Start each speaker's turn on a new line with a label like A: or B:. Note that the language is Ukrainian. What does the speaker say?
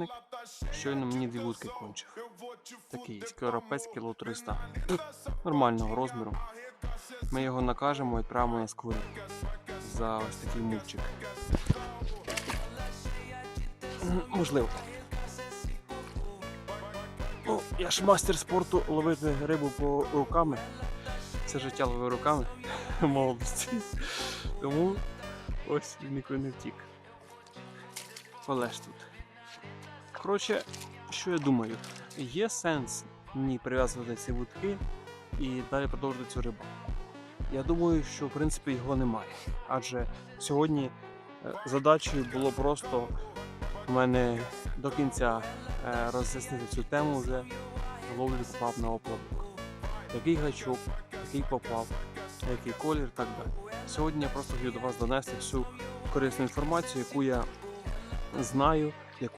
A: Вершник щойно мені дві вудки кончив. Такий скоропецький ло 300. Нормального розміру. Ми його накажемо і відправимо на скворі за ось такий мувчик. Можливо. Ну, я ж мастер спорту ловити рибу по руками. Все життя ловив руками молодості. Тому ось він ніколи не втік. Олеж тут. Коротше, що я думаю? Є сенс мені прив'язувати ці вудки і далі продовжувати цю рибалку. Я думаю, що в принципі його немає. Адже сьогодні е, задачею було просто у мене до кінця е, роз'яснити цю тему вже ловлю попав на оплавок. Який гачок, який попав, який колір так далі. Сьогодні я просто хотів до вас донести всю корисну інформацію, яку я знаю